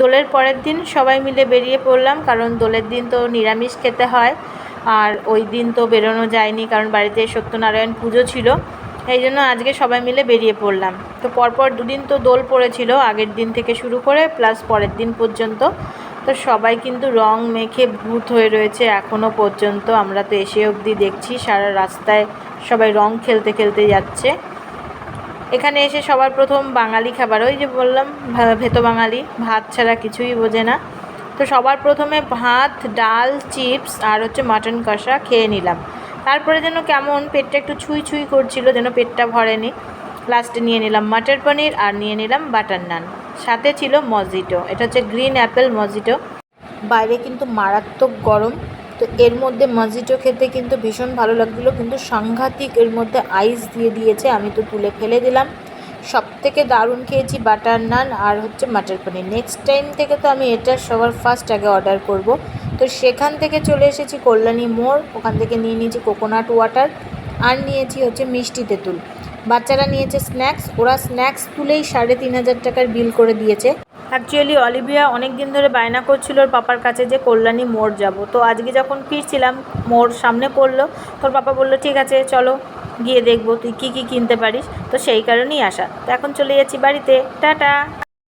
দোলের পরের দিন সবাই মিলে বেরিয়ে পড়লাম, কারণ দোলের দিন তো নিরামিষ খেতে হয়, আর ওই দিন তো বেরোনো যায়নি, কারণ বাড়িতে সত্যনারায়ণ পুজো ছিল, এই জন্য আজকে সবাই মিলে বেরিয়ে পড়লাম। তো পরপর দুদিন তো দোল পড়েছিল, আগের দিন থেকে শুরু করে, প্লাস পরের দিন পর্যন্ত। তো সবাই কিন্তু রং মেখে ভূত হয়ে রয়েছে এখনও পর্যন্ত। আমরা তো এসে অবধি দেখছি, সারা রাস্তায় সবাই রং খেলতে খেলতে যাচ্ছে। এখানে এসে সবার প্রথম বাঙালি খাবার, ওই যে বললাম ভেতো বাঙালি, ভাত ছাড়া কিছুই বোঝে না। তো সবার প্রথমে ভাত, ডাল, চিপস আর হচ্ছে মাটন কষা খেয়ে নিলাম। তারপরে যেন কেমন পেটটা একটু ছুঁই ছুঁই করছিল, যেন পেটটা ভরেনি। লাস্টে নিয়ে নিলাম মাটার পনির আর নিয়ে নিলাম বাটার নান। সাথে ছিল মজিটো, এটা হচ্ছে গ্রিন অ্যাপেল মজিটো। বাইরে কিন্তু মারাত্মক গরম তো এর মধ্যে মজিটো খেতে কিন্তু ভীষণ ভালো লাগছিল, কিন্তু সাংঘাতিক এর মধ্যে আইস দিয়ে দিয়েছে, আমি তো তুলে ফেলে দিলাম। সব থেকে দারুণ খেয়েছি বাটার নান আর হচ্ছে মাটার পনির। নেক্সট টাইম থেকে তো আমি এটা সবার ফার্স্ট আগে অর্ডার করব। তো সেখান থেকে চলে এসেছি কল্যাণী মোড়, ওখান থেকে নিয়ে নিয়েছি কোকোনাট ওয়াটার আর নিয়েছি হচ্ছে মিষ্টি তেঁতুল। বাচ্চারা নিয়েছে স্ন্যাক্স ওরা স্ন্যাক্স তুলেই সাড়ে তিন হাজার টাকার বিল করে দিয়েছে। অ্যাকচুয়ালি অলিভিয়া অনেক দিন ধরে বায়না করছিল ওর পাপার কাছে যে, কল্যাণী মোড় যাব। তো আজকে যখন ফিরছিলাম মোড় সামনে পড়ল, তোর পাপা বলল, ঠিক আছে, চলো, গিয়ে দেখব, তুই কী কী কিনতে পারিস? তো সেই কারণেই আসা। তো এখন চলে যাচ্ছি বাড়িতে। টাটা!